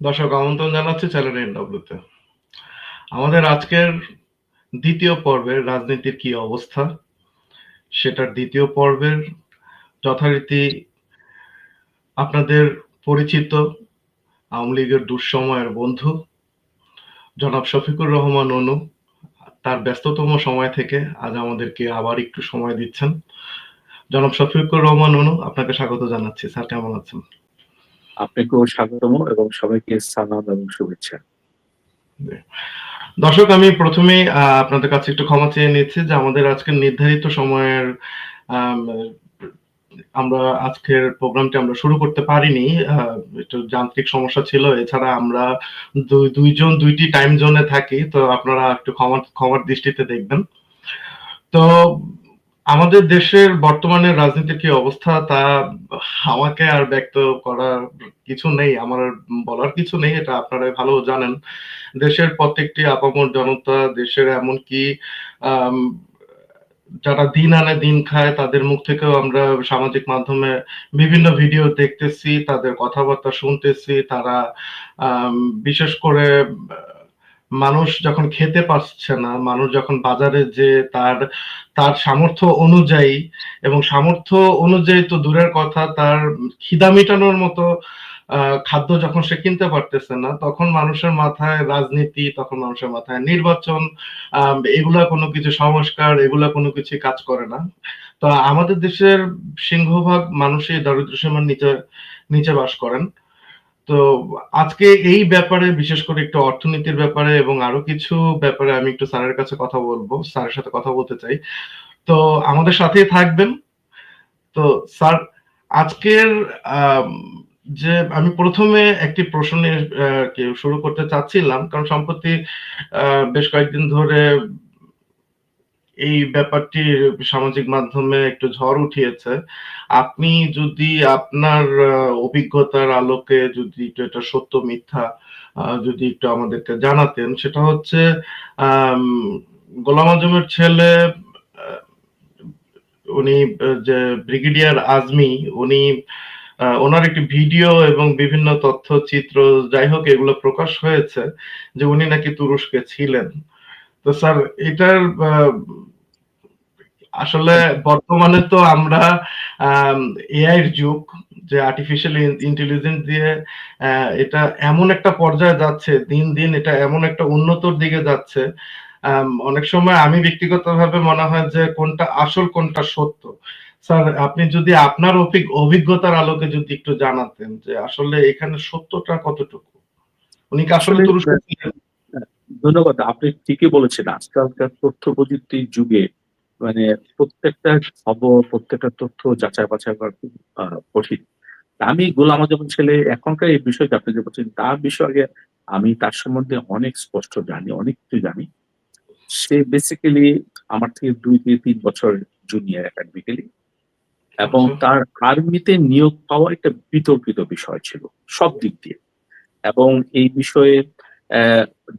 দর্শক, আমন্ত্রণ জানাচ্ছি চ্যানেল এনডব্লিউতে আমাদের আজকের দ্বিতীয় পর্বের রাজনীতির কি অবস্থা? সেটার দ্বিতীয় পর্বের যথারীতি আপনাদের পরিচিত আওয়ামী লীগের দুঃসময়ের বন্ধু জনাব শফিকুর রহমান অনু, তার ব্যস্ততম সময় থেকে আজ আমাদেরকে আবার একটু সময় দিচ্ছেন। জনাব শফিকুর রহমান অনু, আপনাকে স্বাগত জানাচ্ছি। স্যার, কেমন আছেন? আপনাকেও স্বাগতম এবং সবাইকে সালাম এবং শুভেচ্ছা। দর্শক আমি প্রথমে আপনাদের কাছে একটু ক্ষমা চেয়ে নিচ্ছি যে আমাদের আজকের নির্ধারিত সময়ের আম, আমরা আজকের প্রোগ্রামটি আমরা শুরু করতে পারিনি একটু যান্ত্রিক সমস্যা ছিল। এছাড়া আমরা দুই- দুইজন দুইটি টাইম জোনে থাকি তো আপনারা একটু ক্ষমা ক্ষমার দৃষ্টিতে দেখবেন। তো আমাদের দেশের বর্তমানে রাজনীতির কি অবস্থা তা আমাকে আর ব্যক্ত করার কিছু নেই, আমার বলার কিছু নেই, এটা আপনারা ভালো জানেন। দেশের প্রত্যেকটি আপামর জনতা, দেশের এমনকি যারা দিন আনে দিন খায়, তাদের মুখ থেকেও আমরা সামাজিক মাধ্যমে বিভিন্ন ভিডিও দেখতেছি, তাদের কথাবার্তা শুনতেছি, তারা বিশেষ করে মানুষ যখন খেতে পারছে না, মানুষ যখন বাজারে যে তার তার সামর্থ্য অনুযায়ী এবং সামর্থ্য অনুযায়ী তো দূরের কথা, তার খিদা মেটানোর মতো খাদ্য যখন সে কিনতে পারতেছে না, তখন মানুষের মাথায় রাজনীতি, তখন মানুষের মাথায় নির্বাচন এগুলা কোনো কিছু সংস্কার, এগুলা কোনো কিছু কাজ করে না। তো আমাদের দেশের সিংহভাগ মানুষই দারিদ্র সীমার নিচে নিচে বাস করেন। তো আজকে এই ব্যাপারে, বিশেষ করে একটু অর্থনীতির ব্যাপারে এবং আরও কিছু ব্যাপারে আমি একটু স্যারের কাছে কথা বলব, স্যারের সাথে কথা বলতে চাই। তো আমাদের সাথেই থাকবেন। তো স্যার, আজকের যে আমি প্রথমে একটি প্রশ্ন শুরু করতে চাচ্ছিলাম। কারণ সম্প্রতি বেশ কয়েকদিন ধরে এই ব্যাপারটি সামাজিক মাধ্যমে একটু ঝড় উঠিয়েছে। আপনি যদি আপনার অভিজ্ঞতার আলোকে যদি এটা সত্য, মিথ্যা যদি একটু আমাদেরকে জানাতেন, সেটা হচ্ছে গোলাম আজমের ছেলে উনি যে ব্রিগেডিয়ার আজমি, উনি ওনার একটি ভিডিও এবং বিভিন্ন তথ্যচিত্র, যাই হোক এগুলো প্রকাশ হয়েছে যে উনি নাকি তুরস্কে ছিলেন। তো স্যার এটার আসলে বর্তমানে তো আমরা এআই এর যুগ যে আর্টিফিশিয়াল ইন্টেলিজেন্স দিয়ে এটা এমন একটা পর্যায়ে যাচ্ছে দিন দিন এটা এমন একটা উন্নতর দিকে যাচ্ছে অনেক সময় আমি ব্যক্তিগতভাবে মনে হয় যে কোনটা আসল কোনটা সত্য স্যার আপনি যদি আপনার অভিজ্ঞ- অভিজ্ঞতার আলোকে যদি একটু জানাতেন যে আসলে এখানে সত্যটা কতটুকু উনি কি আসলে আসলে- তুরস্ক ছিলেন? ধন্যবাদ আপনি ঠিকই বলেছেন। আজকালকার তথ্য প্রযুক্তির যুগে মানে প্রত্যেকটা খবর প্রত্যেকটা তথ্য যাচাই বাছাই করা খুব কঠিন। আমি গোলাম আজমের ছেলে এখনকার এই বিষয়টা আপনি যে বলছেন তার বিষয়ে আমি তার সম্বন্ধে অনেক স্পষ্ট জানি অনেক কিছু জানি। সে বেসিক্যালি আমার থেকে দুই থেকে তিন বছর জুনিয়র একাডেমিক্যালি এবং আচ্ছা। তার আর্মিতে নিয়োগ পাওয়া একটা বিতর্কিত বিষয় ছিল সব দিক দিয়ে। এবং এই বিষয়ে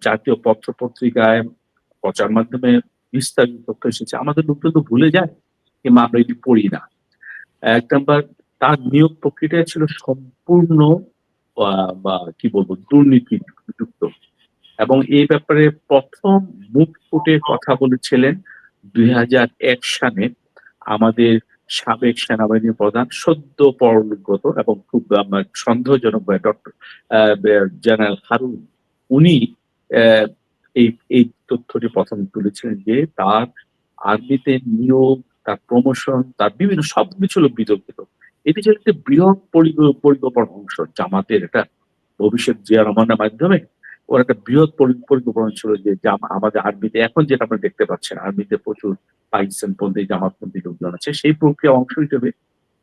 জাতীয় পত্র পত্রিকায় প্রচার মাধ্যমে বিস্তারিত তথ্য এসেছে। আমাদের লোক তো ভুলে যায় কিংবা আমরা এটি পড়ি না। এক নাম্বার, তার নিয়োগ প্রক্রিয়া ছিল সম্পূর্ণ বা কি বলব, দুর্নীতি যুক্ত। এবং এই ব্যাপারে প্রথম মুখ ফুটে কথা বলেছিলেন দুই হাজার এক সালে আমাদের সাবেক সেনাবাহিনী প্রধান সদ্য পরলোকগত এবং খুব সন্দেহজনক ডক্টর জেনারেল হারুন। উনি এই এই তথ্যটি প্রথম তুলেছিলেন যে তার আর্মিতে নিয়োগ, তার প্রমোশন তার বিভিন্ন সবকিছু ছিল বিতর্কিত এটি ছিল একটি বৃহৎ পরিক- পরিকল্পনার অংশ জামাতের এটা ভবিষ্যৎ জিয়া রহমানের মাধ্যমে ওর একটা বৃহৎ পরি- পরিকল্পনা ছিল যে আমাদের আর্মিতে এখন যেটা আমরা দেখতে পাচ্ছেন আর্মিতে প্রচুর পাকিস্তানপন্থী, জামাতপন্থী লোকজন আছে, সেই প্রক্রিয়া অংশ হিসেবে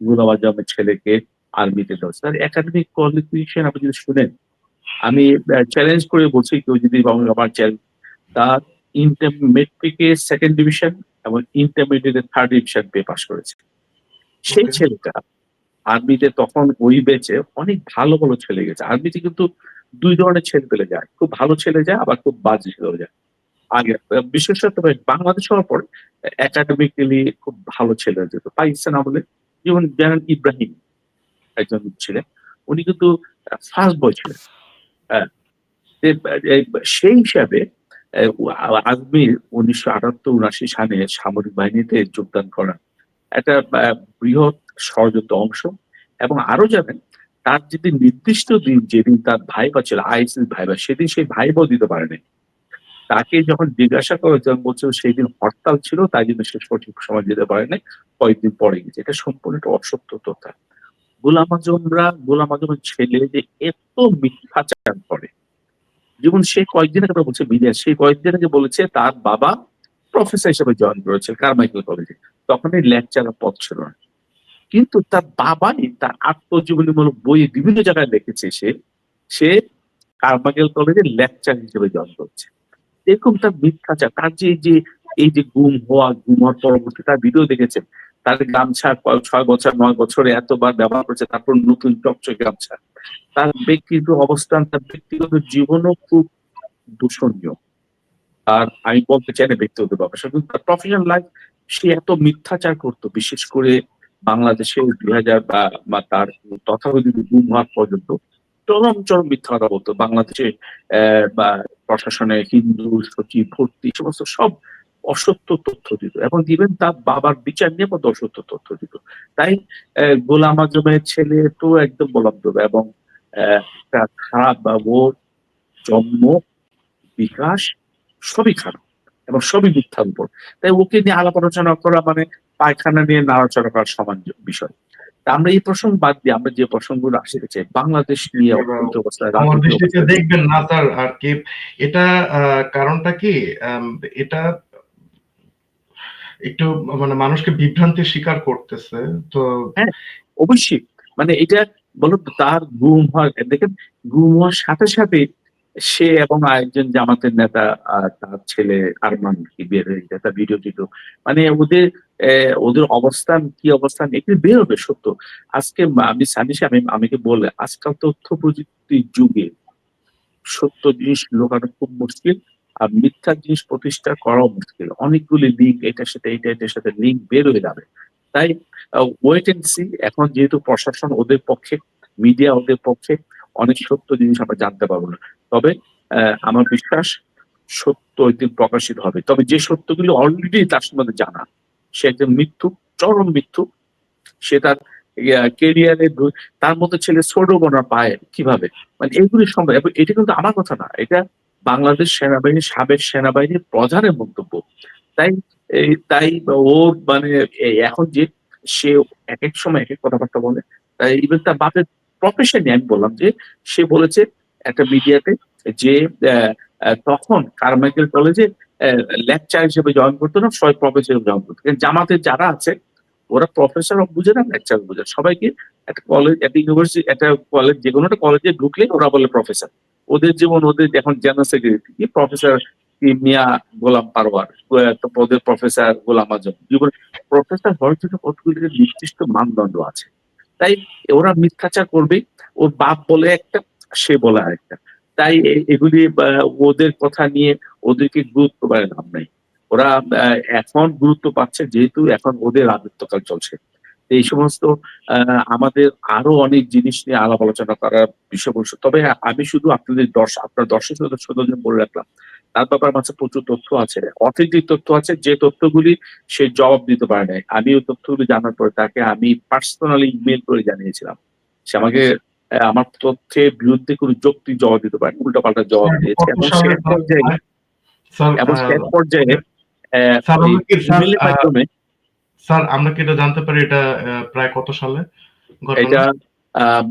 গুলাম আজমের ছেলেকে আর্মিতে দেওয়া। তার একাডেমিক কোয়ালিফিকেশন আপনি যদি শুনেন আমি চ্যালেঞ্জ করে বলছি কেউ যদি আমার- চ্যালেঞ্জ তার ইন্টার মেট্রিকে সেকেন্ড ডিভিশন এবং ইন্টারমিডিয়েটে থার্ড ডিভিশন পেয়ে পাস করেছে। সেই. ছেলেটা আর্মিতে তখন ওই বেচে অনেক ভালো ভালো ছেলে গেছে। আর্মিতে কিন্তু দুই ধরনের ছেলে পেলে যায়। খুব ভালো ছেলে যায় আবার খুব বাজে ছেলে যায়। আগে বিশেষত বাংলাদেশ হওয়ার পর একাডেমিক্যালি খুব ভালো ছেলে যেত পাকিস্তান আমলে যেমন জেনারেল ইব্রাহিম একজন ছিলেন। উনি কিন্তু ফার্স্ট বয় ছিলেন। সেই হিসাবে আজমির উনিশশো আটাত্তর উনাশি সালে সামরিক বাহিনীতে যোগদান করা একটা বৃহৎ ষড়যন্ত্র অংশ। এবং আরও জানেন, তার যদি নির্দিষ্ট দিন যেদিন তার ভাই ভাইবা ছিল আইসিস ভাইবা, সেদিন সেই ভাই ভাইবাও দিতে পারেনি। তাকে যখন জিজ্ঞাসা করে তখন বলছিল সেই দিন হরতাল ছিল, তাই জন্য সে সঠিক সময় দিতে পারেনি। কয়েকদিন পরে গেছে এটা সম্পূর্ণ একটা অসত্য তথ্য। গোলাম আজমরা, গোলাম আজমের ছেলে যে এত মিথ্যাচার করে। যেমন সে কয়েকদিন আগে বলছে মিডিয়া সে কয়েকদিন আগে বলেছে তার বাবা প্রফেসর হিসেবে জয়েন করেছে কারমাইকেল কলেজে তখন এই লেকচারের পদ ছিল না। কিন্তু তার বাবাই তার আত্মজীবনীমূলক বই বিভিন্ন জায়গায় লিখেছে সে সে কারমাইকেল কলেজে লেকচার হিসেবে জয়েন করছে। এরকম তার মিথ্যাচার, তার যে এই যে গুম হওয়া, গুম হওয়ার পরবর্তী তার ভিডিও দেখেছেন তার গামছা ছয় বছর, নয় বছরে এতবার ব্যবহার করেছে, তারপর নতুন চকচকে গামছা। তার ব্যক্তিগত অবস্থান, তার ব্যক্তিগত জীবনও খুব দূষণীয়। আর আমি বলতে চাই না ব্যক্তিগত ব্যাপার কিন্তু তার প্রফেশনাল লাইফ সে এত মিথ্যাচার করতো, বিশেষ করে বাংলাদেশে দুই হাজার বা তার তথাকথিত গুম হওয়ার পর্যন্ত চরম চরম মিথ্যা কথা বলতো। বাংলাদেশে বা প্রশাসনে হিন্দু সচিব ভর্তি, সমস্ত সব অসত্য তথ্য দিত। এবং ইভেন তার বাবার বিচার নিয়ে কত অসত্য তথ্য দিত। তাই গোলাম আজমের ছেলে তো একদম বললাম দেবে এবং একটা খারাপ বা ওর জন্ম বিকাশ সবই খারাপ এবং সবই মিথ্যার উপর। তাই ওকে নিয়ে আলাপ আলোচনা করা মানে পায়খানা নিয়ে নাড়াচড়া করার সমান বিষয়। তা আমরা এই প্রসঙ্গ বাদ দিয়ে আমরা যে প্রসঙ্গগুলো আসতে চাই বাংলাদেশ নিয়ে আমার দৃষ্টিতে দেখবেন না স্যার আর কি। এটা কারণটা কি? এটা একটু মানে মানুষকে বিভ্রান্তির শিকার করতেছে, তো অবশ্যই। মানে এটা বলো তার গুম হওয়ার দেখেন, গুম হওয়ার সাথে সাথে সে এবং আরেকজন জামাতের নেতা তার ছেলে আরমান কি বের হয়ে ভিডিও মানে ওদের ওদের অবস্থান, কি অবস্থান, এগুলো বের হবে, সত্য। আজকে আমি সানিসে আমি, আমাকে বলে, আজকাল তথ্য প্রযুক্তির যুগে সত্য জিনিস লোকানো খুব মুশকিল। আর মিথ্যা জিনিস প্রতিষ্ঠা করা মুশকিল। অনেকগুলি লিঙ্ক এটার সাথে এটা এটার সাথে লিঙ্ক বের হয়ে যাবে। তাই ওয়েট এন্ড সি এখন যেহেতু প্রশাসন ওদের পক্ষে মিডিয়া ওদের পক্ষে, অনেক সত্য জিনিস আমরা জানতে পারব না। তবে আমার বিশ্বাস সত্য একদিন প্রকাশিত হবে। তবে যে সত্যগুলো অলরেডি তার সম্বন্ধে জানা, সে একজন মৃত্যু চরম মৃত্যু সে তার কেরিয়ারে তার মতো ছেলে ছোট বোনা পায় কীভাবে? মানে এগুলি সম্ভব এটা কিন্তু আমার কথা না, এটা বাংলাদেশ সেনাবাহিনীর সাবেক সেনাবাহিনীর প্রধানের মন্তব্য। তাই তাই ওর মানে এখন যে সে এক এক সময় এক এক কথাবার্তা বলে, তাই ইভেন তার বাপের প্রফেশনে আমি বললাম যে, সে বলেছে একটা মিডিয়াতে যে তখন কারমাইকেল কলেজে লেকচার হিসেবে জয়েন করতো না, সবাই প্রফেসর জয়েন করতো। জামাতের যারা আছে, ওরা প্রফেসর বুঝে না লেকচার বুঝে সবাইকে একটা কলেজ একটা ইউনিভার্সিটি একটা কলেজ যে কোনো একটা কলেজে ঢুকলে ওরা বলে প্রফেসর ওদের যেমন ওদের এখন general secretary professor Mia Golam Parwar ওদের প্রফেসর গোলাম আজম। জীবন প্রফেসর হওয়ার জন্য কতগুলি নির্দিষ্ট মানদণ্ড আছে? তাই ওরা মিথ্যাচার করবে ওর বাপ বলে একটা, সে বলে আরেকটা। তাই এগুলি ওদের কথা নিয়ে ওদেরকে গুরুত্ব পায় লাভ নাই ওরা এখন গুরুত্ব পাচ্ছে, যেহেতু এখন ওদের রাজত্বকাল চলছে। এই সমস্ত আমাদের আরও অনেক জিনিস নিয়ে আলাপ আলোচনা করার বিষয়বস্তু তবে আমি শুধু আপনাদের দর্শক আপনার দর্শক সদস্য বলে রাখলাম। তার ব্যাপারে আমার প্রচুর তথ্য আছে। অথেন্টিক তথ্য আছে যে তথ্যগুলি সে জবাব দিতে পারে নাই। আমি ওই তথ্যগুলি জানার পরে তাকে আমি পার্সোনালি ইমেল করে জানিয়েছিলাম। সে আমাকে আহ, আমার তথ্যের বিরুদ্ধে কোনো যুক্তি জবাব দিতে পারে উল্টা পাল্টা জবাব দিয়েছে। এবং সে পর্যায়ে এবং সে পর্যায়ে ইমেলের মাধ্যমে স্যার আমরা কি এটা জানতে পারি? এটা প্রায় কত সালে? এটা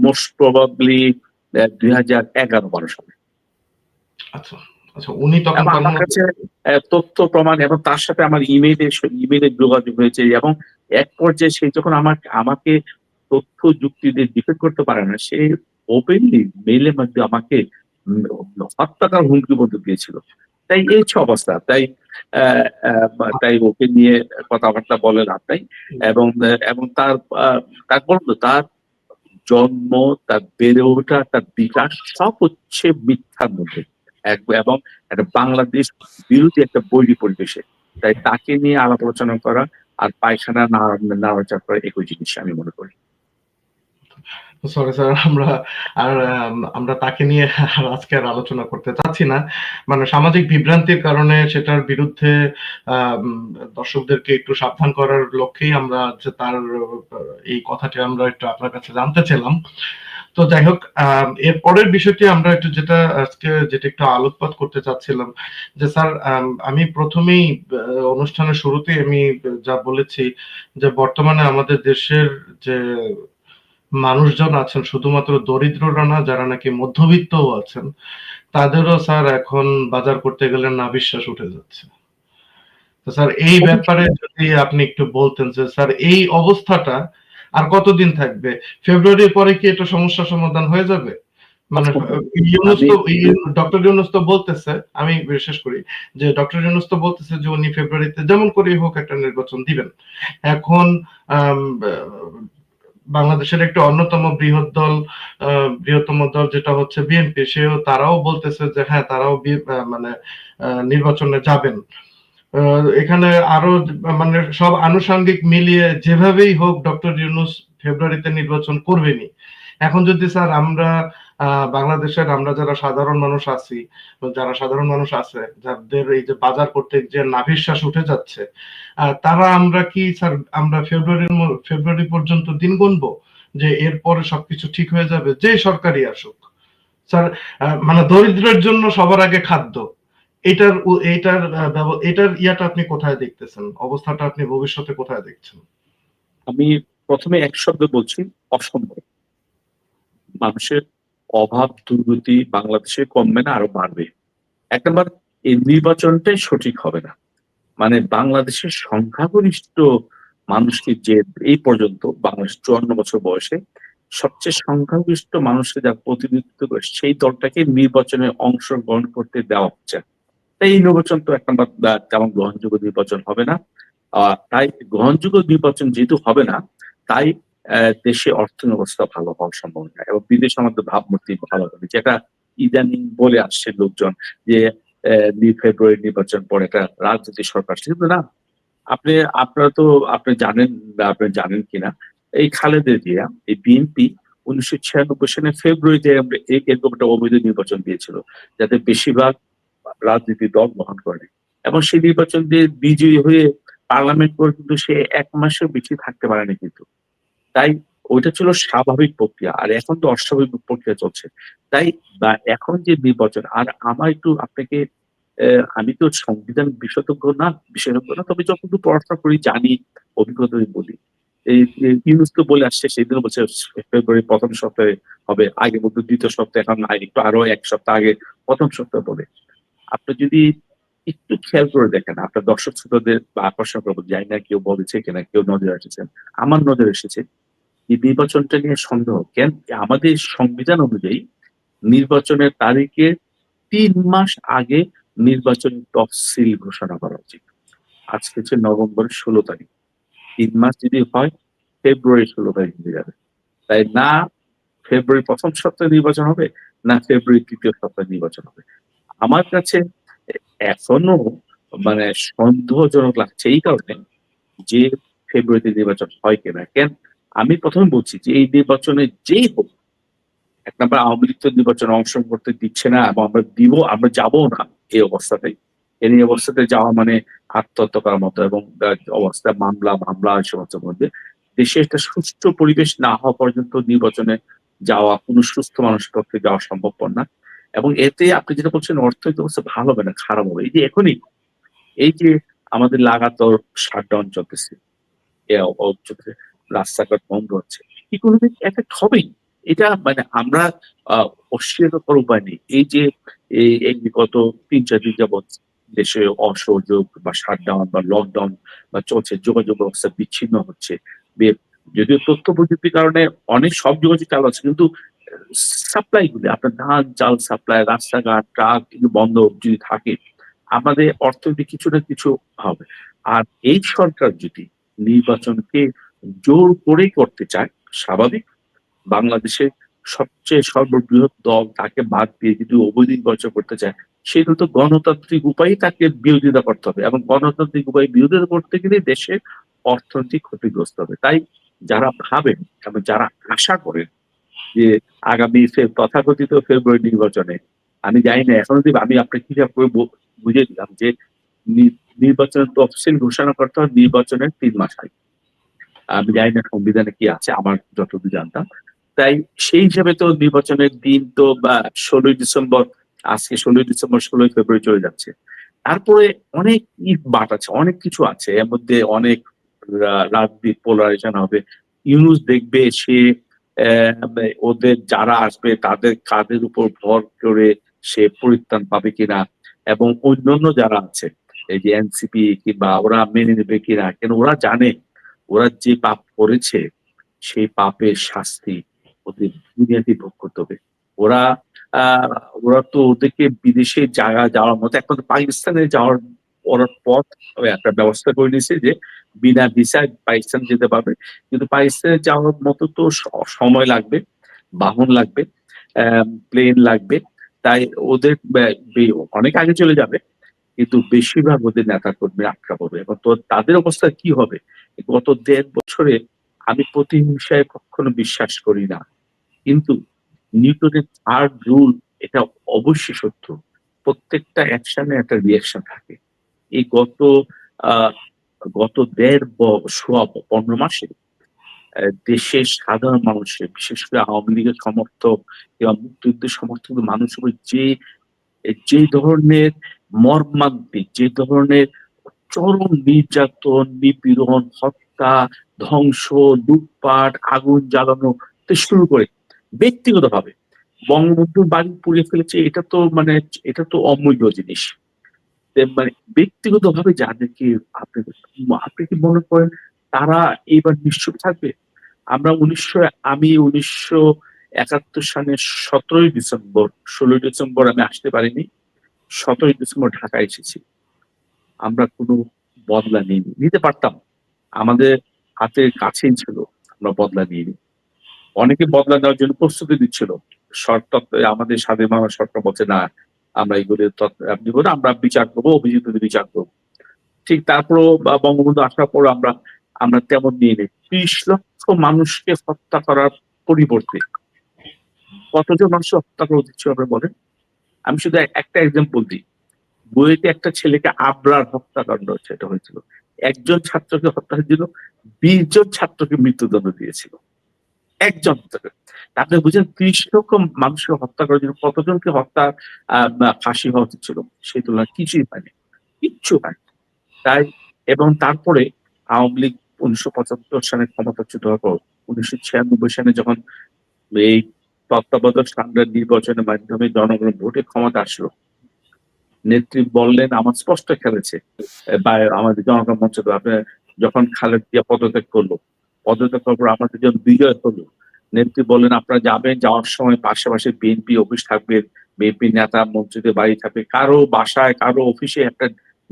মোস্ট প্রবাবলি দুই হাজার এগারো বারো সালে। আচ্ছা আচ্ছা উনি তখন আমার কাছে তথ্য প্রমাণ এবং তার সাথে আমার ইমেইলে ইমেইলে যোগাযোগ হয়েছে এবং এক পর্যায়ে সে যখন আমার আমাকে তথ্য যুক্তি দিয়ে ডিফেন্ড করতে পারে না সে ওপেনলি মেইলের মধ্যে আমাকে হত্যাকার হুমকি পর্যন্ত দিয়েছিল। তাই এই হচ্ছে অবস্থা তাই তাই ওকে নিয়ে কথাবার্তা বলে লাভ নাই। এবং এবং তার তার বলতো তার জন্ম, তার বেড়ে ওঠা, তার বিকাশ সব হচ্ছে মিথ্যার মধ্যে। এবং একটা বাংলাদেশ বিরোধী একটা বৈরী পরিবেশে। তাই তাকে নিয়ে আলাপ আলোচনা করা আর পায়খানা নাড়া- নাড়াচাড়া করা একই জিনিস আমি মনে করি। সরি স্যার আমরা আর আমরা তাকে নিয়ে আর আজকে আর আলোচনা করতে চাচ্ছি না। মানে সামাজিক বিভ্রান্তির কারণে সেটার বিরুদ্ধে দর্শকদেরকে একটু সাবধান করার লক্ষ্যেই আমরা তার এই কথাটি আমরা একটু আপনার কাছে জানতে চাইলাম। তো যাই হোক এর পরের বিষয়টি আমরা একটু যেটা আজকে, যেটা একটু আলোকপাত করতে চাচ্ছিলাম, যে স্যার আম আমি ১ম এই অনুষ্ঠানের শুরুতেই আমি যা বলেছি যে বর্তমানে আমাদের দেশের যে মানুষজন আছেন শুধুমাত্র দরিদ্ররা না যারা নাকি মধ্যবিত্তও আছেন, তাদেরও স্যার এখন বাজার করতে গেলে না বিশ্বাস উঠে যাচ্ছে। তো স্যার এই ব্যাপারে যদি আপনি একটু বলতেন যে স্যার এই অবস্থাটা আর কতদিন থাকবে? ফেব্রুয়ারির পরে কি এটা সমস্যার সমাধান হয়ে যাবে? মানে তো ডক্টর ইউনূস তো বলতেছে, আমি শেষ করি যে ডক্টর ইউনূস তো বলতেছে যে উনি ফেব্রুয়ারিতে যেমন করেই হোক একটা নির্বাচন দিবেন। এখন বাংলাদেশের একটি অন্যতম বৃহৎ দল বৃহত্তম দল যেটা হচ্ছে বিএনপি সেও তারাও বলতেছে যে হ্যাঁ, তারাও মানে নির্বাচনে যাবেন। এখানে আরও মানে সব আনুষঙ্গিক মিলিয়ে যেভাবেই হোক ডক্টর ইউনুস ফেব্রুয়ারিতে নির্বাচন করবেনি এখন যদি স্যার আমরা বাংলাদেশের আমরা যারা সাধারণ মানুষ আছি, যারা সাধারণ মানুষ আছে, যাদের এই যে বাজার করতে যে নাভিশ্বাস উঠে যাচ্ছে, তারা আমরা কি স্যার আমরা ফেব্রুয়ারির ফেব্রুয়ারি পর্যন্ত দিন গুনবো? যে এরপরে সবকিছু ঠিক হয়ে যাবে? যে সরকারি আসুক। স্যার মানে দরিদ্রের জন্য সবার আগে খাদ্য। এটার এটার এটার ইয়াটা আপনি কোথায় দেখতেছেন? অবস্থাটা আপনি ভবিষ্যতে কোথায় দেখছেন? আমি প্রথমে এক শব্দে বলছি অসম্ভব। মানুষের অভাব দুর্গতি বাংলাদেশে কমবে না আরও বাড়বে। ১ নাম্বার এই নির্বাচনটাই সঠিক হবে না। মানে বাংলাদেশের সংখ্যাগরিষ্ঠ মানুষকে যে এই পর্যন্ত বাংলাদেশ ৫৪ বছর বয়সে সবচেয়ে সংখ্যাগরিষ্ঠ মানুষকে যা প্রতিনিধিত্ব করে সেই দলটাকে নির্বাচনে অংশগ্রহণ করতে দেওয়া হচ্ছে। তাই এই নির্বাচন তো ১ নাম্বার তেমন গ্রহণযোগ্য নির্বাচন হবে না। তাই গ্রহণযোগ্য নির্বাচন যেহেতু হবে না, তাই দেশে অর্থনৈতিক অবস্থা ভালো হওয়ার সম্ভাবনা এবং বিদেশে আমাদের ভাবমূর্তি ভালো হবে। যেটা ইদানিং বলে আসছে লোকজন যে ফেব্রুয়ারি নির্বাচন পরে একটা রাজনৈতিক সরকার। কিন্তু না, আপনি আপনারা তো আপনি জানেন আপনি জানেন কিনা এই খালেদা জিয়া এই বিএনপি ১৯৯৬ সালে ফেব্রুয়ারিতে আমরা এরকম একটা অবৈধ নির্বাচন দিয়েছিল। যাতে বেশিরভাগ রাজনীতি দল গ্রহণ করে। এবং সেই নির্বাচন দিয়ে বিজয়ী হয়ে পার্লামেন্ট করে কিন্তু সে এক মাসের বেশি থাকতে পারেনি কিন্তু। তাই ওইটা ছিল স্বাভাবিক প্রক্রিয়া। আর এখন তো অস্বাভাবিক প্রক্রিয়া চলছে। তাই বা এখন যে নির্বাচন আর আমার একটু আপনাকে আমি তো সংবিধান বিশেষজ্ঞ না বিশেষজ্ঞ না। তবে যতটুকু পড়াশোনা করি জানি, অভিজ্ঞতা বলি। এই এই ইউনূস তো বলে আসছে সেদিনও বলছে ফেব্রুয়ারির ১ম সপ্তাহে হবে। আগে বলতো ২য় সপ্তাহে এখন একটু আরও ১ সপ্তাহ আগে ১ম সপ্তাহে বলে। আপনি যদি একটু খেয়াল করে দেখেন আপনার দর্শক শ্রোতাদের বা আকর্ষণ করব জানি না কেউ বলেছে কিনা, কেউ নজরে এসেছেন। আমার নজরে এসেছে এই নির্বাচনটা নিয়ে সন্দেহ। কেন আমাদের সংবিধান অনুযায়ী নির্বাচনের তারিখের তিন মাস আগে নির্বাচনের তফসিল ঘোষণা করা উচিত। আজকে হচ্ছে নভেম্বর ষোলো তারিখ। তিন মাস যদি হয় ফেব্রুয়ারি ষোলো তারিখ হয়ে যাবে। তাই না ফেব্রুয়ারি প্রথম সপ্তাহে নির্বাচন হবে, না ফেব্রুয়ারি তৃতীয় সপ্তাহে নির্বাচন হবে। আমার কাছে এখনও মানে সন্দেহজনক লাগছে এই কারণে যে ফেব্রুয়ারিতে নির্বাচন হয় কিনা। কেন আমি প্রথমে বলছি যে এই নির্বাচনে যেই হোক এক নাম্বার আওয়ামী লীগ তো নির্বাচনে অংশগ্রহণ করতে দিচ্ছে না এবং আমরা দিব আমরা যাবও না এই অবস্থাতেই। এই অবস্থাতে যাওয়া মানে আত্মহত্যা করার মতো এবং অবস্থা মামলা, মামলা সমস্ত মধ্যে দেশে একটা সুষ্ঠু পরিবেশ না হওয়া পর্যন্ত নির্বাচনে যাওয়া কোন সুস্থ মানুষের পক্ষে যাওয়া সম্ভবপর না। এবং এতে আপনি যেটা বলছেন অর্থনৈতিক অবস্থা ভালো হবে না, খারাপ হবে। এই যে এখনই এই যে আমাদের লাগাতার শাটডাউন চলতেছে। রাস্তাঘাট বন্ধ হচ্ছে। ইকোনমিক এফেক্ট হবেই। এটা মানে আমরা অস্বীকার করার উপায় নেই। এই যে এই গত ৩-৪ দিন যাবৎ দেশে অসহযোগ বা শাটডাউন বা লকডাউন বা চলছে যোগাযোগ ব্যবস্থা বিচ্ছিন্ন হচ্ছে। যদিও তথ্য প্রযুক্তির কারণে অনেক সব যোগাযোগ চালু আছে কিন্তু সাপ্লাই গুলো আপনার ধান, চাল সাপ্লাই, রাস্তাঘাট, ট্রাক এগুলো বন্ধ যদি থাকে আমাদের অর্থনীতি কিছু না কিছু হবে। আর এই সরকার যদি নির্বাচনকে জোর করেই করতে চায়, স্বাভাবিক। বাংলাদেশের সবচেয়ে সর্ববৃহৎ দল তাকে বাদ দিয়ে যদি অবৈধ নির্বাচন করতে চায়, সেগুলো তো গণতান্ত্রিক উপায়ে তাকে বিরোধিতা করতে হবে। এবং গণতান্ত্রিক উপায়ে বিরোধিতা করতে গেলে দেশের অর্থনৈতিক ক্ষতিগ্রস্ত হবে। তাই যারা ভাবেন এবং যারা আশা করেন যে আগামী তথাকথিত ফেব্রুয়ারি নির্বাচনে আমি জানি না এখন অব্দি আমি আপনাকে হিসাব করে বু- বুঝিয়ে দিলাম যে নির্বাচনের তফসিল ঘোষণা করতে হয় নির্বাচনের তিন মাস আগে। আমি জানি না সংবিধানে কি আছে, আমার যতদূর জানতাম। তাই সেই হিসাবে তো নির্বাচনের দিন তো, বা ষোলোই ডিসেম্বর, আজকে ষোলোই ডিসেম্বর, ষোলোই ফেব্রুয়ারি চলে যাচ্ছে। তারপরে অনেক ইট বাট আছে, অনেক কিছু আছে। এর মধ্যে অনেক রাজনীতি পোলারাইজেশন হবে। ইউনুস দেখবে সে ওদের যারা আসবে, তাদের কাদের উপর ভর করে সে পরিত্রাণ পাবে কিনা, এবং অন্যান্য যারা আছে, এই যে এনসিপি কিংবা ওরা মেনে নেবে কিনা, কেন ওরা জানে ওরা যে পাপ করেছে, সেই পাপের শাস্তি ওদের দুনিয়াতে ভোগ করতে হবে। ওরা ওরা তো ওদেরকে বিদেশে জায়গা যাওয়ার মতো, এখন পাকিস্তানে যাওয়ার ওরা পথ একটা ব্যবস্থা করে নিয়েছে যে বিনা ভিসায় পাকিস্তান যেতে পারবে। কিন্তু পাকিস্তানে যাওয়ার মতো তো সময় লাগবে, বাহন লাগবে প্লেন লাগবে, তাই ওদের অনেক আগে চলে যাবে। কিন্তু বেশিরভাগ ওদের নেতা কর্মীরা আটকা পড়বে এবং তো তাদের অবস্থা কি হবে? গত দেড় বছরে আমি প্রতিহিংসায় কখনো বিশ্বাস করি না। কিন্তু নিউটনের থার্ড রুল এটা অবশ্যই সত্য। প্রত্যেকটা অ্যাকশনে একটা রিয়াকশন থাকে। এই গত গত দেড় সোয়া পনেরো মাসে দেশের সাধারণ মানুষের বিশেষ করে আওয়ামী লীগের সমর্থক এবং মুক্তিযুদ্ধের সমর্থক উপর যে যে ধরনের মর্মান্তিক, যে ধরনের চরম নির্যাতন, নিপীড়ন, হত্যা, ধ্বংস, লুটপাট, আগুন জ্বালানো শুরু করে ব্যক্তিগতভাবে। বঙ্গবন্ধুর বাড়ি পুড়িয়ে ফেলেছে, এটা তো মানে এটা তো অমূল্য জিনিস। মানে ব্যক্তিগতভাবে যাদেরকে আপনি আপনি কি মনে করেন তারা এবার নিশ্চুপ থাকবে? আমরা উনিশশো, আমি উনিশশো একাত্তর সালের সতেরোই ডিসেম্বর, ষোলোই ডিসেম্বর আমি আসতে পারিনি। সতেরোই ডিসেম্বর ঢাকায় এসেছি। আমরা কোনো বদলা নিইনি। নিতে পারতাম। আমাদের হাতের কাছেই ছিল, আমরা বদলা নিইনি। অনেকে বদলা নেওয়ার জন্য প্রস্তুতি দিচ্ছিল শর্ত আমাদের স্বাধীন বাংলা সরকার বলছে, না, আমরা এগুলো নিব না আমরা বিচার করব অভিযুক্তদের বিচার করব। ঠিক তারপরও বা বঙ্গবন্ধু আসার পর আমরা আমরা তেমন নিয়ে নিই ত্রিশ লক্ষ মানুষকে হত্যা করার পরিবর্তে কতজন মানুষ হত্যা করা উচিত ছিল আমরা বলেন? আমি শুধু এক- একটা এক্সাম্পল দিই। বইতে একটা ছেলেকে আবরার হত্যাকাণ্ড সেটা হয়েছিল। একজন ছাত্রকে হত্যা হয়েছিল বিশ জন ছাত্রকে মৃত্যুদণ্ড দিয়েছিল। একজন আপনি বুঝেন ত্রিশ লক্ষ মানুষকে হত্যা করার জন্য কতজনকে হত্যা ফাঁসি হওয়া উচিত ছিল? সেই তুলনায় কিছুই হয়নি। কিচ্ছু হয়নি। তাই এবং তারপরে আওয়ামী লীগ উনিশশো পঁচাত্তর সালে ক্ষমতাচ্যুত হওয়ার পর, উনিশশো ছিয়ানব্বই সালে যখন এই তত্ত্বাবধায়ক সরকার নির্বাচনের মাধ্যমে জনগণ ভোটে ক্ষমতা আসলো। নেত্রী বললেন, আমার স্পষ্ট খেলেছে বা, আমাদের জনগণ মঞ্চ যখন খালেদ দিয়া পদত্যাগ করল, পদত্যাগ করার পর আমাদের যখন বিজয় হলো। নেত্রী বললেন, আপনারা যাবেন, যাওয়ার সময় পাশাপাশি বিএনপি অফিস থাকবে, বিএনপি নেতা মন্ত্রীদের বাড়ি থাকবে। কারও বাসায়, কারও অফিসে একটা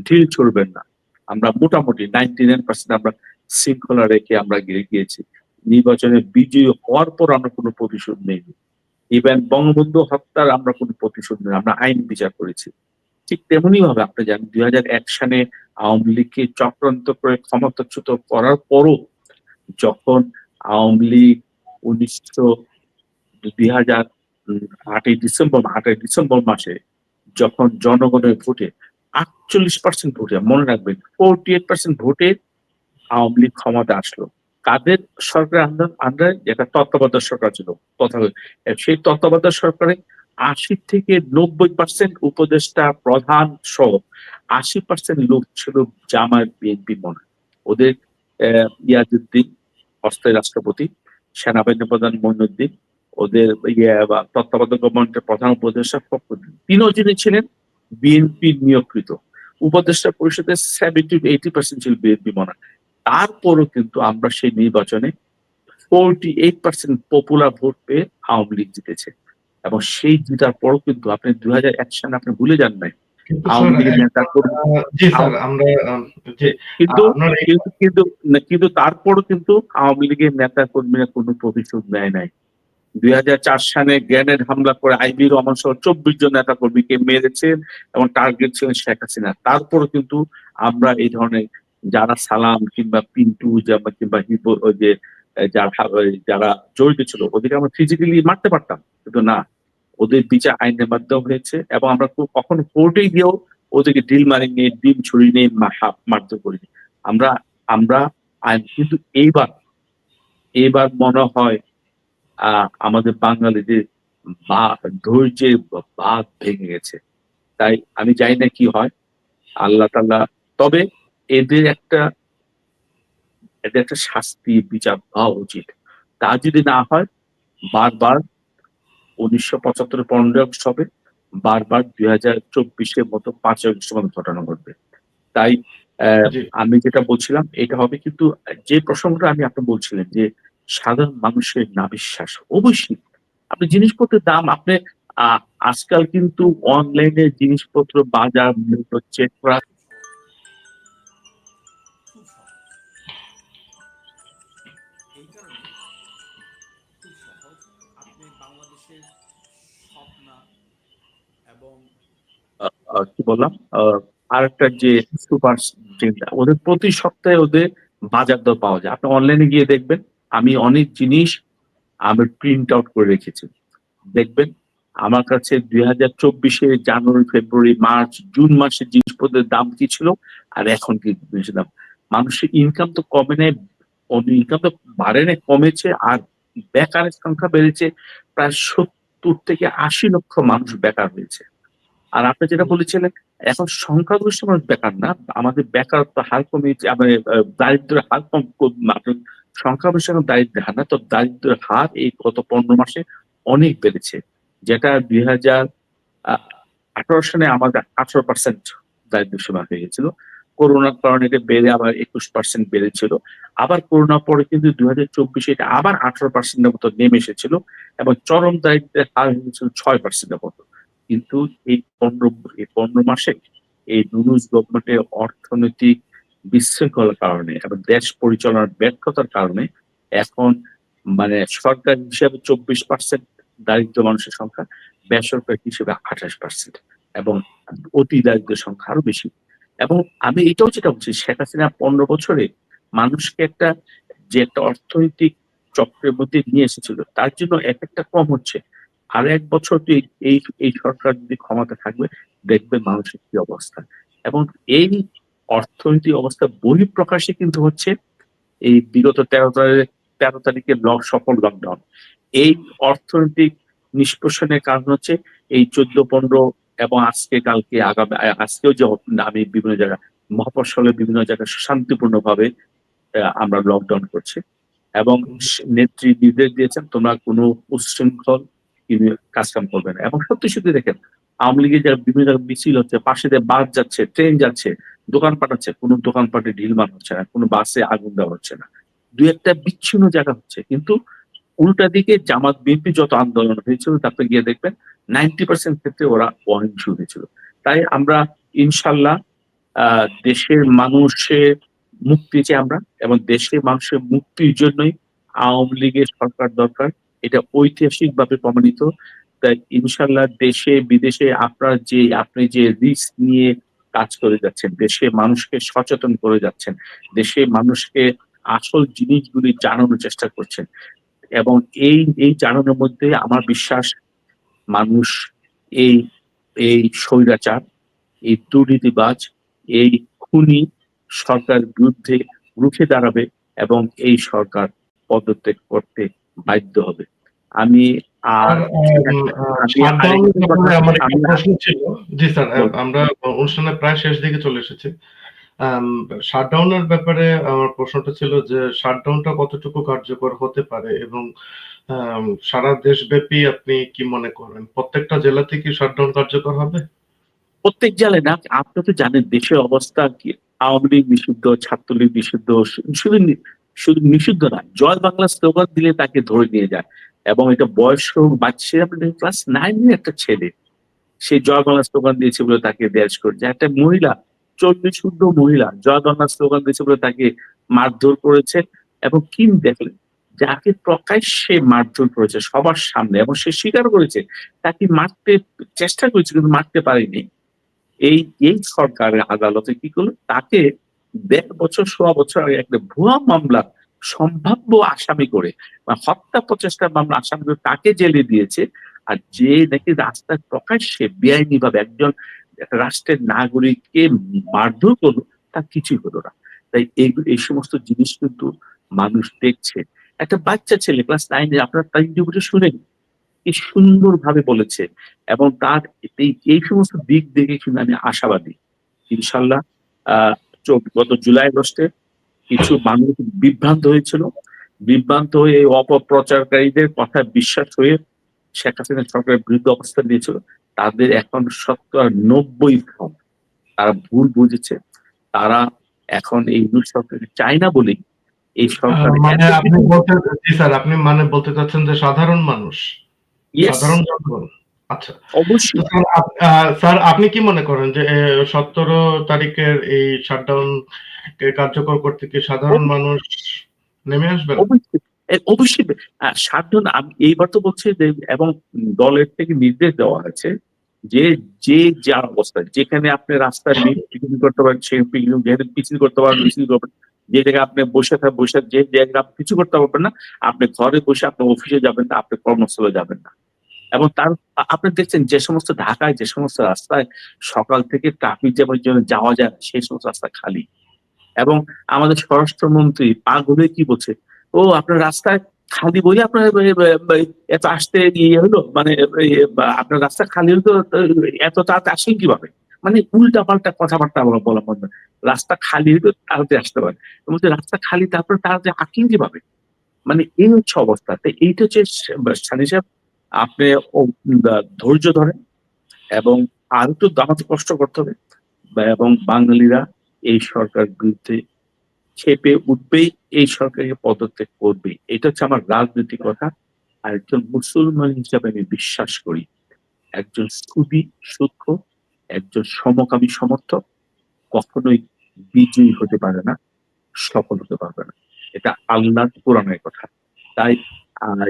ঢিল ছড়বেন না। আমরা মোটামুটি নাইনটি নাইন পার্সেন্ট আমরা শৃঙ্খলা রেখে আমরা গিয়ে গিয়েছি। নির্বাচনে বিজয়ী হওয়ার পর আমরা কোনো প্রতিশোধ নেইনি। ইভেন বঙ্গবন্ধু হত্যার আমরা কোনো প্রতিশোধ নেই, আমরা আইন বিচার করেছি। ঠিক তেমনি ভাবে আপনি জানেন, দুই হাজার এক সালে আওয়ামী লীগকে চক্রান্ত করে ক্ষমতাচ্যুত করার পরও যখন আওয়ামী লীগ উনিশশো দুই হাজার আটই ডিসেম্বর আটই ডিসেম্বর মাসে যখন জনগণের ভোটে আটচল্লিশ পার্সেন্ট ভোটে, মনে রাখবেন ফোরটি এইট পার্সেন্ট ভোটে আওয়ামী লীগ ক্ষমতা আসলো। কাদের সরকার আন্ডার যেটা তত্ত্বাবধায়ক সরকার ছিল তথা সেই তত্ত্বাবধায়ক সরকারে আশি থেকে নব্বই পার্সেন্ট উপদেষ্টা প্রধান সহ আশি পার্সেন্ট লোক ছিল জামায়াত বিএনপি মনে। ওদের আহ, ইয়াজউদ্দিন অস্থায়ী রাষ্ট্রপতি সেনাবাহিনী প্রধান মইনুদ্দিন ওদের ইয়ে তত্ত্বাবধায়ক গভর্নমেন্টের প্রধান উপদেষ্টা ফখরুদ্দিন। তিনও যিনি ছিলেন বিএনপি নিয়োগকৃত। উপদেষ্টা পরিষদের সেভেন্টি এইটি পার্সেন্ট ছিল বিএনপি মনে। তারপরও কিন্তু আমরা সেই নির্বাচনে forty eight percent popular vote পেয়ে আওয়ামী লীগ জিতেছে। এবং সেই জিতার পরও কিন্তু আপনি দুই হাজার এক সালে আপনি ভুলে যান নাই। কিন্তু তারপরও কিন্তু আওয়ামী লীগের নেতা কর্মীরা কোনো প্রতিশোধ নেয় নাই। দুই হাজার চার সালে গ্রেনেড হামলা করে আইবি রহমান সহ চব্বিশ জন নেতা কর্মীকে মেরেছেন এবং টার্গেট ছিলেন শেখ হাসিনা। তারপরও কিন্তু আমরা এই ধরনের যারা সালাম কিংবা পিন্টু, কিংবা হিপো যে যারা যারা জড়িত ছিল, ওদেরকে আমরা ফিজিক্যালি মারতে পারতাম। কিন্তু না, ওদের বিচার আইনের মাধ্যমে হয়েছে এবং আমরা কখনো কোর্টে গিয়েও ওদেরকে ডিল মারি নিয়ে ডিম ছুরি নিয়ে মারতে করিনি। আমরা আমরা, আইন কিন্তু এইবার এইবার মনে হয় আমাদের বাঙালিদের বা ধৈর্যের বাদ ভেঙে গেছে। তাই আমি জানি না কি হয়, আল্লাহ তাল্লাহ তবে এদের একটা এদের একটা শাস্তি বিচার হওয়া উচিত। তা যদি না হয় বারবার উনিশশো পঁচাত্তরের পনেরোই আগস্ট হবে বারবার দুই হাজার চব্বিশের মতো পাঁচই আগস্টের মতো ঘটনা ঘটবে। তাই আমি যেটা বলছিলাম এটা হবে কিন্তু যে প্রসঙ্গটা আমি আপনি বলছিলেন যে সাধারণ মানুষের না বিশ্বাস অবশ্যই। আপনি জিনিসপত্রের দাম আপনি আহ, আজকাল কিন্তু অনলাইনে জিনিসপত্র বাজার মূল্য চেক করা খুব সহজ এই কারণে খুব সহজ। আপনি বাংলাদেশের স্বপ্না এবং কি বললাম? আর একটা যে সুপার ওদের প্রতি সপ্তাহে ওদের বাজার দর পাওয়া যায়। আপনি অনলাইনে গিয়ে দেখবেন, আমি অনেক জিনিস আমি প্রিন্ট আউট করে রেখেছি। দেখবেন, আমার কাছে দুই হাজার চব্বিশে জানুয়ারি, ফেব্রুয়ারি, মার্চ, জুন মাসের জিনিসপত্রের দাম কি ছিল? আর এখন কি দাম? মানুষের ইনকাম তো কমে নেই ইনকাম তো বাড়ে নেই কমেছে আর বেকারের সংখ্যা বেড়েছে প্রায় সত্তর থেকে আশি লক্ষ মানুষ বেকার হয়েছে। আর আপনি যেটা বলেছিলেন এখন সংখ্যাগরিষ্ঠ মানুষ বেকার না আমাদের বেকারত্ব হার কমিয়েছে আমাদের আহ, দারিদ্র্যের হার কম আপনার সংখ্যাগরিষ্ঠ এখন হার না তো দারিদ্র্যের হার এই গত পনেরো মাসে অনেক বেড়েছে যেটা দুই হাজার আঠারো সালে আমাদের আঠারো পার্সেন্ট দারিদ্র সীমা হয়ে গেছিল। করোনার কারণে এটা বেড়ে আবার একুশ পার্সেন্ট বেড়েছিল, আবার করোনার পরে কিন্তু দুই হাজার চব্বিশে এটা আবার আঠারো পার্সেন্টের মতো নেমে এসেছিল এবং চরম দারিদ্রের হার হয়েছিল ছয় পার্সেন্টের মতো। কিন্তু এই পনেরো এই পনেরো মাসে এই নুনুজ গভর্নমেন্টের অর্থনৈতিক বিশৃঙ্খলার কারণে এবং দেশ পরিচালনার ব্যর্থতার কারণে এখন মানে সরকার হিসাবে চব্বিশ পার্সেন্ট দারিদ্র মানুষের সংখ্যা বেসরকারি হিসেবে আঠাশ পার্সেন্ট এবং অতি দারিদ্র সংখ্যা আরও বেশি। এবং আমি এটাও যেটা বলছি, শেখ হাসিনা পনেরো বছরে মানুষকে একটা যে একটা অর্থনৈতিক চক্রের মধ্যে নিয়ে এসেছিল, তার জন্য এক একটা কম হচ্ছে। আর এক বছর তো এই- এই সরকার যদি ক্ষমতা থাকবে, দেখবে মানুষের কি অবস্থা। এবং এই অর্থনৈতিক অবস্থা বহিঃপ্রকাশে কিন্তু হচ্ছে এই বিগত তেরো তারিখ, তেরো তারিখের লক সফল লকডাউন এই অর্থনৈতিক নিষ্পোষণের কারণ হচ্ছে এই চোদ্দ, পনেরো এবং আজকে কালকে আগামী আজকেও যে আমি বিভিন্ন জায়গায় মহাফসলে বিভিন্ন জায়গায় শান্তিপূর্ণ ভাবে আমরা লকডাউন করছি। এবং নেত্রী নির্দেশ দিয়েছেন তোমরা কোনো উচ্ছৃঙ্খল কিন্তু কাজকাম করবে না। এবং সত্যি সত্যি দেখেন আওয়ামী লীগের যারা বিভিন্ন জায়গায় মিছিল হচ্ছে পাশে দিয়ে বাস যাচ্ছে ট্রেন যাচ্ছে দোকান পাঠাচ্ছে কোনো দোকানপাটে ঢিল মার হচ্ছে না কোনো বাসে আগুন দেওয়া হচ্ছে না। দু একটা বিচ্ছিন্ন জায়গা হচ্ছে কিন্তু উল্টা দিকে জামাত বিএনপি যত আন্দোলন হয়েছিল, তাতে গিয়ে দেখবেন নাইনটি পার্সেন্ট ক্ষেত্রে ওরা অহিংস হয়েছিল। তাই আমরা ইনশাল্লাহ দেশের মানুষের মুক্তি চাই আমরা এবং দেশের মানুষের মুক্তির জন্যই আওয়ামী লীগের সরকার দরকার। এটা ঐতিহাসিক ভাবে প্রমাণিত। তাই ইনশাল্লাহ দেশে, বিদেশে আপনার যে, আপনি যে রিস্ক নিয়ে কাজ করে যাচ্ছেন দেশে মানুষকে সচেতন করে যাচ্ছেন দেশে মানুষকে আসল জিনিসগুলি জানানোর চেষ্টা করছেন এবং এই এই চারণের মধ্যে আমার বিশ্বাস মানুষ এই এই স্বৈরাচার এই দুর্নীতিবাজ এই খুনি সরকার বিরুদ্ধে রুখে দাঁড়াবে এবং এই সরকার পদত্যাগ করতে বাধ্য হবে। আমি আর। আমরা অনুষ্ঠানের প্রায় শেষ দিকে চলে এসেছি। শাটডাউনের ব্যাপারে আমার প্রশ্নটা ছিল যে শাটডাউনটা কতটুকু কার্যকর হতে পারে এবং সারা দেশব্যাপী আপনি কি মনে করেন? প্রত্যেকটা জেলাতে কি শাটডাউন কার্যকর হবে? প্রত্যেক জেলায় না, আপনি তো জানেন দেশের অবস্থা কি? আওয়ামী লীগ নিষিদ্ধ, ছাত্রলীগ নিষিদ্ধ, শুধু শুধু নিষিদ্ধ না, জয় বাংলা স্লোগান দিলে তাকে ধরে নিয়ে যায়। এবং এটা বয়স্ক বাচ্চা ক্লাস নাইনের একটা ছেলে, সে জয় বাংলা স্লোগান দিয়েছে বলে তাকে দেশ করে যায় একটা মহিলা চল্লিশ শুদ্ধ মহিলা জয় স্লোগান দিয়েছে বলে তাকে মারধর করেছে এবং কি দেখলেন যাকে প্রকাশ্যে মারধর করেছে সবার সামনে এবং সে স্বীকার করেছে, তাকে মারতে চেষ্টা করেছে কিন্তু মারতে পারেনি। এই এই সরকারের আদালতে কি করল? তাকে দেড় বছর, সোয়া বছর আগে একটা ভুয়া মামলা, সম্ভাব্য আসামি করে, বা হত্যা প্রচেষ্টার মামলা আসামি করে তাকে জেলে দিয়েছে। আর যে নাকি রাস্তায় প্রকাশ্যে বেআইনি ভাবে একজন একটা রাষ্ট্রের নাগরিককে মারধর করল, তা কিছুই হলো না। তাই এই সমস্ত জিনিস কিন্তু মানুষ দেখছে। একটা বাচ্চা ছেলে ক্লাস নাইনে আপনার তার ইন্টারভিউটা শুনেন। কি সুন্দর ভাবে বলেছে এবং তার এই সমস্ত দিক দেখে কিন্তু আমি আশাবাদী। ইনশাল্লাহ আহ গত জুলাই আগস্টে কিছু মানুষ বিভ্রান্ত হয়েছিল। বিভ্রান্ত হয়ে অপপ্রচারকারীদের কথা বিশ্বাস হয়ে শেখ হাসিনা সরকারের বিরুদ্ধে অবস্থান নিয়েছিল। তাদের এখন শতকরা নব্বই ভাগ তারা ভুল বুঝেছে। তারা এখন এই ইউনুস সরকারকে চায় না বলেই এই সরকার মানে আপনি বলতে স্যার আপনি মানে বলতে চাচ্ছেন যে সাধারণ মানুষ? সাধারণ জনগণ? আচ্ছা। অবশ্যই। স্যার, আপনি কি মনে করেন যে সতেরো তারিখের এই শাটডাউন কার্যকর করতে কি সাধারণ মানুষ নেমে আসবেন অবশ্যই আহ, সাধারণ আমি এইবার তো বলছি যে এবং দলের থেকে নির্দেশ দেওয়া আছে যে যে যার অবস্থা যেখানে আপনি রাস্তায় পিকনিক করতে পারেন সেই পিকনিক যেখানে করতে পারেন মিছিল করবেন যে জায়গায় আপনি বসে থাকেন বসে যে জায়গায় আপনি কিছু করতে পারবেন না আপনি ঘরে বসে আপনি অফিসে যাবেন না আপনি কর্মস্থলে যাবেন না। এবং তার আপনি দেখছেন যে সমস্ত ঢাকায় যে সমস্ত রাস্তায় সকাল থেকে ট্রাফিক জ্যামের জন্য যাওয়া যায় না, সেই সমস্ত রাস্তা খালি। এবং আমাদের স্বরাষ্ট্রমন্ত্রী পাগলে কি বলছে? ও, আপনার রাস্তায় খালি বলে আপনার এত আসতে ইয়ে হলো? মানে আপনার রাস্তা খালি হলো তো এত তাড়াতাড়ি আসেন কীভাবে? মানে উল্টা পাল্টা কথাবার্তা বলা বলা বন্ধ। রাস্তা খালি হলে তাড়াতাড়ি আসতে পারে। তো বলছে, রাস্তা খালি, তারপরে তাড়াতাড়ি আসেন কীভাবে? মানে এই হচ্ছে অবস্থা। তো এইটা হচ্ছে সানি সাহেব, আপনি ধৈর্য ধরেন এবং আর একটু দামাতে কষ্ট করতে হবে। এবং বাঙালিরা এই সরকার বিরুদ্ধে খেপে উঠবেই এই সরকারকে পদত্যাগ করবে এটা হচ্ছে আমার রাজনৈতিক কথা। আর একজন মুসলমান হিসাবে আমি বিশ্বাস করি। একজন সুদী সূক্ষ্ম একজন সমকামী সমর্থক কখনোই বিজয়ী হতে পারে না সফল হতে পারবে না। এটা আল্লাহ কোরআনের কথা। তাই আহ,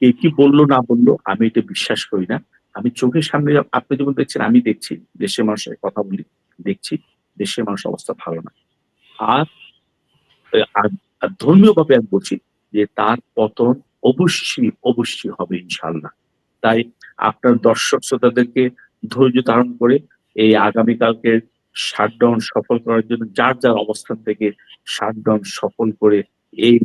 কে কি বলল না বলল আমি এটা বিশ্বাস করি না। আমি চোখের সামনে আপনি যেমন দেখছেন আমি দেখছি। দেশের মানুষের কথা বলি দেখছি। দেশের মানুষের অবস্থা ভালো না। আর আর ধর্মীয় ভাবে আমি বলছি যে তার পতন অবশ্যই অবশ্যই হবে ইনশাল্লাহ তাই আপনার দর্শক শ্রোতাদেরকে ধৈর্য ধারণ করে এই আগামীকালকে শাটডাউন সফল করার জন্য যার যার অবস্থান থেকে শাটডাউন সফল করে এই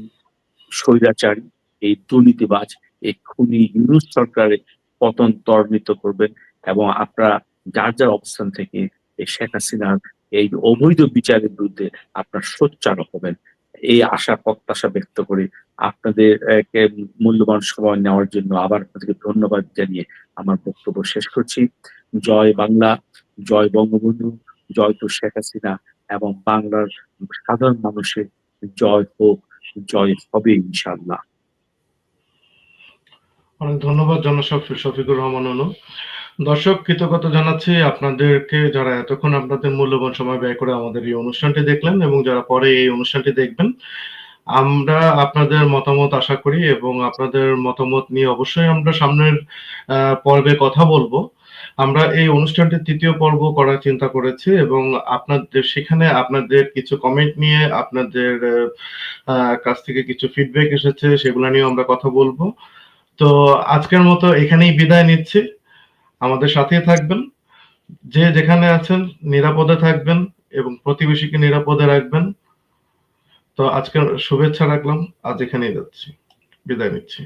স্বৈরাচারী, এই দুর্নীতিবাজ, এই খুনি ইউনুস সরকারের পতন ত্বরান্বিত করবেন এবং আপনারা যার যার অবস্থান থেকে এই শেখ হাসিনার এই অবৈধ বিচারের বিরুদ্ধে আপনার সোচ্চার হবেন। এই আশা, প্রত্যাশা ব্যক্ত করে আপনাদের মূল্যবান সময় নেওয়ার জন্য আবার আপনাদেরকে ধন্যবাদ জানিয়ে আমার বক্তব্য শেষ করছি। জয় বাংলা, জয় বঙ্গবন্ধু, জয় তো শেখ হাসিনা এবং বাংলার সাধারণ মানুষের জয় হোক, জয় হবে ইনশাল্লাহ অনেক ধন্যবাদ জনসব শফিকুর রহমান দর্শক, কৃতজ্ঞতা জানাচ্ছি আপনাদেরকে যারা এতক্ষণ আপনাদের মূল্যবান সময় ব্যয় করে আমাদের এই অনুষ্ঠানটি দেখলেন এবং যারা পরে এই অনুষ্ঠানটি দেখবেন, আমরা আপনাদের মতামত আশা করি এবং আপনাদের মতামত নিয়ে অবশ্যই আমরা সামনের পর্বে কথা বলব। আমরা এই অনুষ্ঠানটির তৃতীয় পর্ব করার চিন্তা করেছি এবং আপনাদের, সেখানে আপনাদের কিছু কমেন্ট নিয়ে আপনাদের কাছ থেকে কিছু ফিডব্যাক এসেছে, সেগুলো নিয়ে আমরা কথা বলব। তো আজকের মতো এখানেই বিদায় নিচ্ছি। আমাদের সাথে থাকবেন। যে যেখানে আছেন নিরাপদে থাকবেন এবং প্রতিবেশীকে নিরাপদে রাখবেন। তো আজকের শুভেচ্ছা রাখলাম। আজ এখানেই যাচ্ছি। বিদায় নিচ্ছি।